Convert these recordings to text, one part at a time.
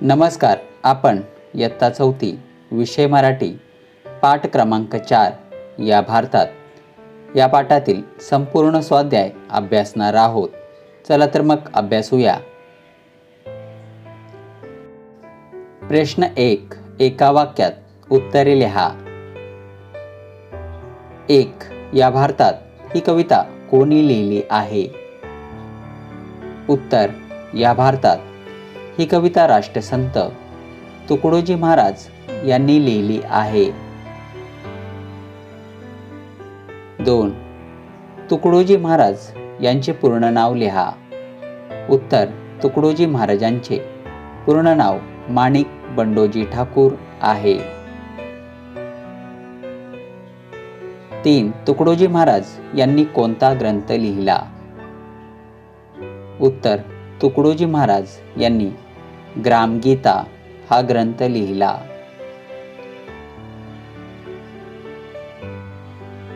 नमस्कार आपण इयत्ता चौथी विषय मराठी पाठ क्रमांक चार या भारतात. या पाठातील संपूर्ण स्वाध्याय अभ्यासणार आहोत. चला तर मग अभ्यासूया. प्रश्न एक एका वाक्यात उत्तरे लिहा. एक या भारतात ही कविता कोणी लिहिली आहे? उत्तर या भारतात ही कविता राष्ट्रसंत तुकडोजी महाराज यांनी लिहिली आहे. दोन. तुकडोजी महाराज यांचे पूर्ण नाव लिहा. उत्तर तुकडोजी महाराजांचे पूर्ण नाव माणिक बंडोजी ठाकूर आहे. तीन. तुकडोजी महाराज यांनी कोणता ग्रंथ लिहिला? उत्तर तुकडोजी महाराज यांनी ग्रामगीता हा ग्रंथ लिहिला.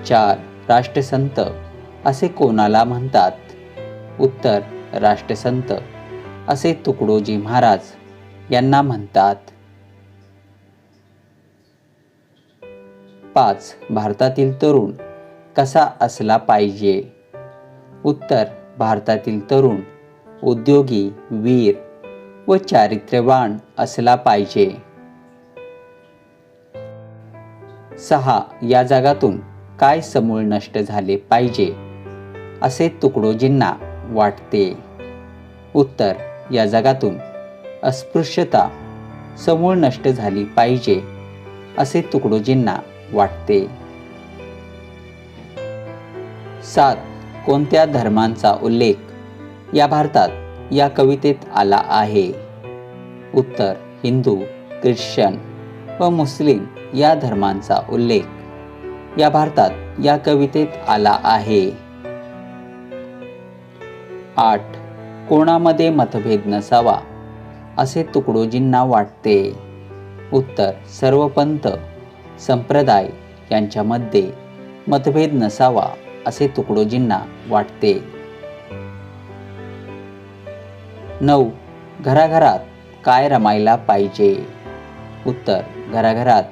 चार राष्ट्रसंत असे कोणाला म्हणतात? उत्तर राष्ट्रसंत असे तुकडोजी महाराज यांना म्हणतात. पाच भारतातील तरुण कसा असला पाहिजे? उत्तर भारतातील तरुण उद्योगी वीर व चारित्र्यवान असला पाहिजे. सहा या जगातून काय समूळ नष्ट झाले पाहिजे? असे तुकडोजींना वाटते. उत्तर या जगातून अस्पृश्यता समूळ नष्ट झाली पाहिजे असे तुकडोजींना वाटते. सात कोणत्या धर्मांचा उल्लेख? या भारतात या कवितेत आला आहे. उत्तर हिंदू ख्रिश्चन व मुस्लिम या धर्मांचा उल्लेख. या भारतात या कवितेत आला आहे. आठ कोणामध्ये मतभेद नसावा असे तुकडोजींना वाटते. उत्तर सर्व पंथ संप्रदाय यांच्यामध्ये मतभेद नसावा असे तुकडोजींना वाटते. नऊ. घराघरात काय रमायला पाहिजे? उत्तर. घराघरात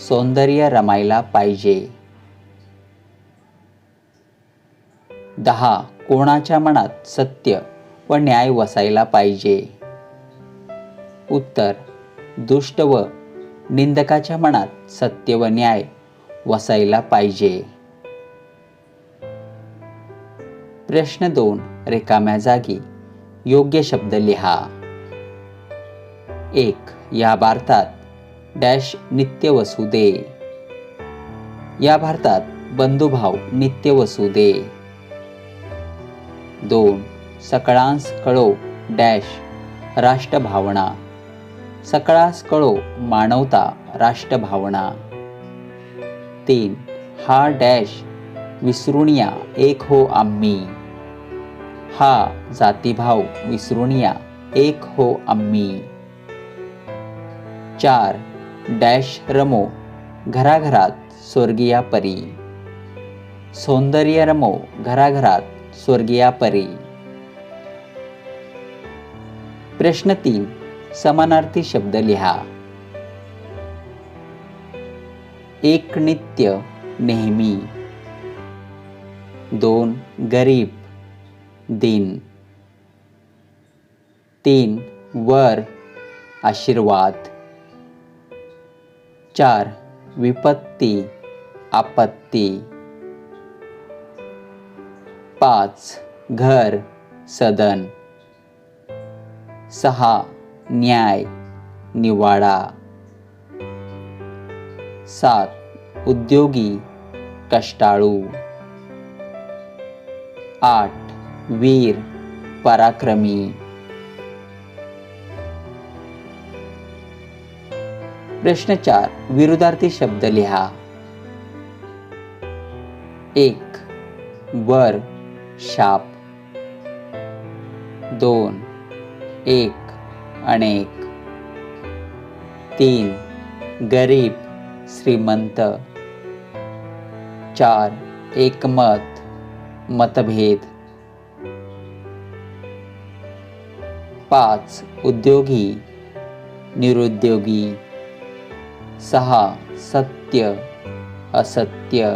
सौंदर्य रमायला पाहिजे. दहा. कोणाच्या मनात सत्य व न्याय वसायला पाहिजे? उत्तर. दुष्ट व निंदकाच्या मनात सत्य व न्याय वसायला पाहिजे. प्रश्न दोन. रिकाम्या जागी योग्य शब्द लिहा. एक या भारतात डॅश नित्य वसू दे. या भारतात बंधुभाव नित्य वसू दे. दोन सकळांस कळो डॅश राष्ट्रभावना. सकळास कळो मानवता राष्ट्रभावना. तीन हा डॅश विसरुनिया एक हो आम्ही. हा जातीभाव विसरुनिया एक हो आम्ही. चार डॅश रमो. घराघरात स्वर्गीया परी. सौंदर्य रमो. घराघरात स्वर्गीया परी. प्रश्न तीन समानार्थी शब्द लिहा. एक नित्य नेहमी. दोन गरीब. दिन. तीन वर आशीर्वाद. चार विपत्ती आपत्ती. पाच घर सदन. सहा न्याय निवाडा. सात उद्योगी कष्टाळू. आठ वीर पराक्रमी. प्रश्न चार विरुद्धार्थी शब्द लिहा. एक वर शाप. दोन एक अनेक. तीन गरीब श्रीमंत. चार एकमत मतभेद. पाच उद्योगी निरुद्योगी सहा सत्य असत्य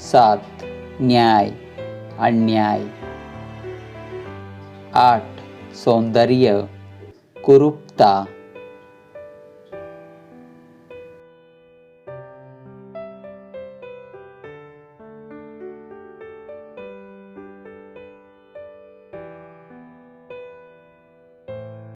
सात न्याय अन्याय आठ सौंदर्य कुरूपता